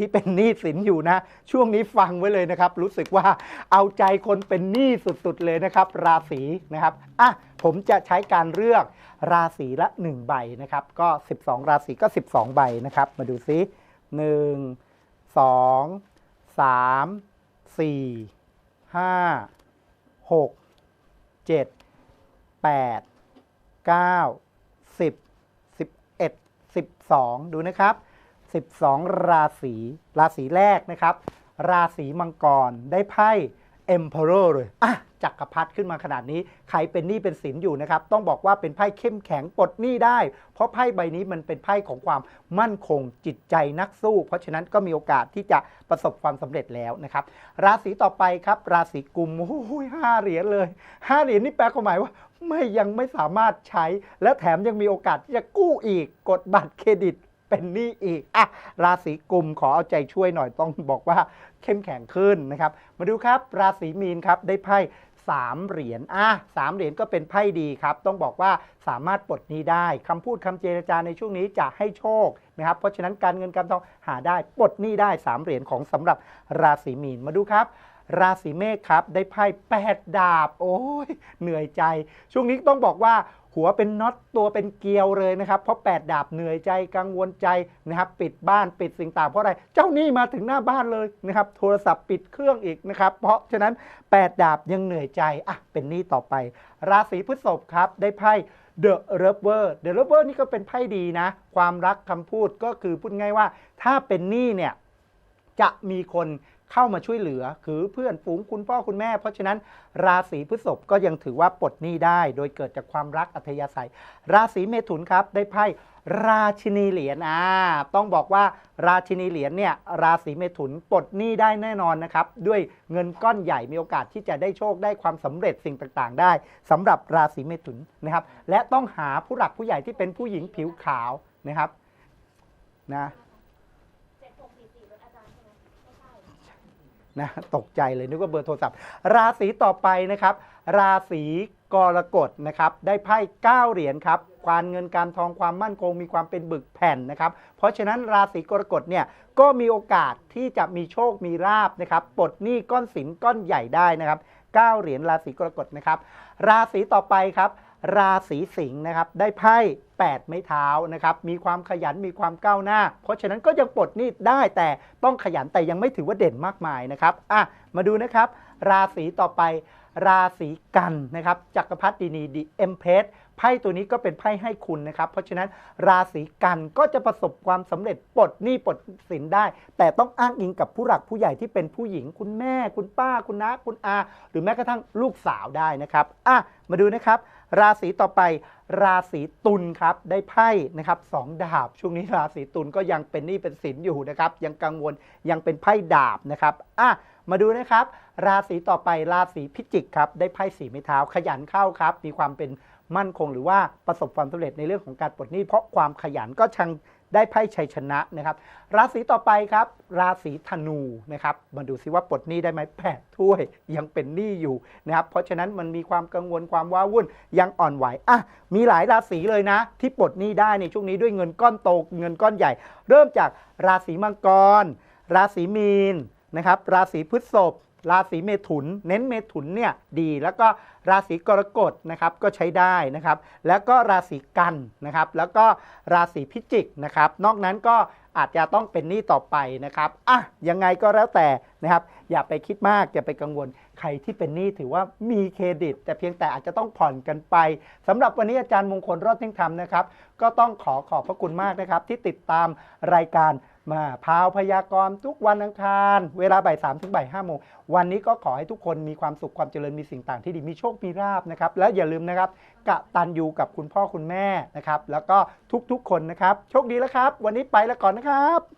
ที่เป็นหนี้สินอยู่นะ ช่วงนี้ฟังไว้เลยนะครับ รู้สึกว่าเอาใจคนเป็นหนี้สุดๆเลยนะครับ ราศีนะครับอะผมจะใช้การเลือกราศีละ 1 ใบนะครับ ก็ 12 ราศีก็ 12 ใบนะครับ มาดูซิ 1 2 3 4 5 6 7 8 9 10 11 12 ดูนะครับ 12 ราศี ราศีแรกนะครับ ราศีมังกรได้ไพ่ Emperor เลยอะจักรพรรดิขึ้นมาขนาดนี้ ใครเป็นหนี้เป็นสินอยู่นะครับ ต้องบอกว่าเป็นไพ่เข้มแข็งปลดหนี้ได้ เพราะไพ่ใบนี้มันเป็นไพ่ของความมั่นคงจิตใจนักสู้ เพราะฉะนั้นก็มีโอกาสที่จะประสบความสำเร็จแล้วนะครับ ราศีต่อไปครับ ราศีกุมโอ้โหห้าเหรียญเลยห้าเหรียญนี่แปลความหมายว่าไม่ยังไม่สามารถใช้ และแถมยังมีโอกาสที่จะกู้อีกกดบัตรเครดิต เป็นหนี้อีกอะราศีกุมขอเอาใจช่วยหน่อยต้องบอกว่าเข้มแข็งขึ้นนะครับ มาดูครับ ราศีมีนครับได้ไพ่สามเหรียญอะสามเหรียญก็เป็นไพ่ดีครับ ต้องบอกว่าสามารถปลดหนี้ได้คำพูดคำเจรจาในช่วงนี้จะให้โชคนะครับ เพราะฉะนั้นการเงินการทองหาได้ปลดหนี้ได้สามเหรียญของสำหรับราศีมีนมาดูครับราศีเมษครับ ได้ไพ่แปดดาบ โอ้ยเหนื่อยใจ ช่วงนี้ต้องบอกว่า หัวเป็นน็อตตัวเป็นเกลียวเลยนะครับเพราะ 8 ดาบเหนื่อยใจกังวลใจนะครับปิดบ้านปิดสิ่งต่างเพราะอะไรเจ้าหนี้มาถึงหน้าบ้านเลยนะครับโทรศัพท์ปิดเครื่องอีกนะครับเพราะฉะนั้น 8 ดาบยังเหนื่อยใจอะเป็นหนี้ต่อไป ราศีพฤษภครับได้ไพ่ The Lover The Lover นี่ก็เป็นไพ่ดีนะ ความรักคำพูดก็คือพูดง่ายว่า ถ้าเป็นหนี้เนี่ยจะมีคน เข้ามาช่วยเหลือ คือเพื่อนฝูงคุณพ่อคุณแม่ เพราะฉะนั้นราศีพฤษภก็ยังถือว่าปลดหนี้ได้ โดยเกิดจากความรักอัธยาศัย ราศีเมถุนครับได้ไพ่ราชินีเหรียญอ่าต้องบอกว่าราชินีเหรียญเนี่ยราศีเมถุนปลดหนี้ได้แน่นอนนะครับ ด้วยเงินก้อนใหญ่มีโอกาสที่จะได้โชคได้ความสำเร็จสิ่งต่างๆ ได้สำหรับราศีเมถุนนะครับ และต้องหาผู้หลักผู้ใหญ่ที่เป็นผู้หญิงผิวขาวนะครับนะ เจ็ดหกสี่สี่รถอาจารย์ใช่ไหมไม่ใช่ นะตกใจเลยนึกว่าเบอร์โทรศัพท์ ราศีต่อไปนะครับ ราศีกรกฎนะครับ ได้ไพ่9เหรียญครับการเงินการทองความมั่นคงมีความเป็นบึกแผ่นนะครับ เพราะฉะนั้นราศีกรกฎเนี่ยก็มีโอกาสที่จะมีโชคมีลาบนะครับปลดหนี้ก้อนสินก้อนใหญ่ได้นะครับ9เหรียญราศีกรกฎนะครับ ราศีต่อไปครับ ราศีสิงห์นะครับได้ไพ่8ไม้เท้านะครับมีความขยันมีความก้าวหน้า เพราะฉะนั้นก็ยังปลดหนี้ได้แต่ต้องขยันแต่ยังไม่ถือว่าเด่นมากมายนะครับอะมาดูนะครับ ราศีต่อไปราศีกันนะครับจักรพรรดินีดีเอ็มเพส ไพ่ตัวนี้ก็เป็นไพ่ให้คุณนะครับ เพราะฉะนั้นราศีกันก็จะประสบความสำเร็จปลดหนี้ปลดสินได้ แต่ต้องอ้างอิงกับผู้หลักผู้ใหญ่ที่เป็นผู้หญิง คุณแม่ คุณป้า คุณน้าคุณอา หรือแม้กระทั่งลูกสาวได้นะครับอะมาดูนะครับราศีต่อไปราศีตุลครับได้ไพ่นะครับสองดาบ ช่วงนี้ราศีตุลก็ยังเป็นหนี้เป็นสินอยู่นะครับ ยังกังวลยังเป็นไพ่ดาบนะครับอะมาดูนะครับ ราศีต่อไปราศีพิจิกครับได้ไพ่สีไม้เท้าขยันเข้าครับ มีความเป็น มั่นคงหรือว่าประสบความสำเร็จในเรื่องของการปลดหนี้เพราะความขยันก็ชังได้ไพ่ชัยชนะนะครับ ราศีต่อไปครับ ราศีธนูนะครับมาดูซิว่าปลดหนี้ได้ไหมแปดถ้วยยังเป็นหนี้อยู่นะครับ เพราะฉะนั้นมันมีความกังวลความว้าวุ่นยังอ่อนไหวอะมีหลายราศีเลยนะ ที่ปลดหนี้ได้ในช่วงนี้ด้วยเงินก้อนโตเงินก้อนใหญ่ เริ่มจากราศีมังกร ราศีมีนนะครับ ราศีพฤษภ ราศีเมถุน เน้นเมถุนเนี่ยดี แล้วก็ราศีกรกฎนะครับก็ใช้ได้นะครับ แล้วก็ราศีกันนะครับ แล้วก็ราศีพิจิกนะครับ นอกนั้นก็อาจจะต้องเป็นหนี้ต่อไปนะครับอะยังไงก็แล้วแต่นะครับ อย่าไปคิดมาก อย่าไปกังวล ใครที่เป็นหนี้ถือว่ามีเครดิต แต่เพียงแต่อาจจะต้องผ่อนกันไปสำหรับวันนี้อาจารย์มงคลรอดที่ยงธรรมนะครับ ก็ต้องขอขอบพระคุณมากนะครับที่ติดตามรายการ มาพาวพยากรณ์ทุกวันอังคาร เวลาบ่ายสามถึงบ่ายห้าโมงวันนี้ก็ขอให้ทุกคนมีความสุขความเจริญมีสิ่งต่างที่ดีมีโชคมีลาบนะครับ และอย่าลืมนะครับกะตันยูกับคุณพ่อคุณแม่นะครับ แล้วก็ทุกๆคนนะครับ โชคดีแล้วครับ วันนี้ไปแล้วก่อนนะครับ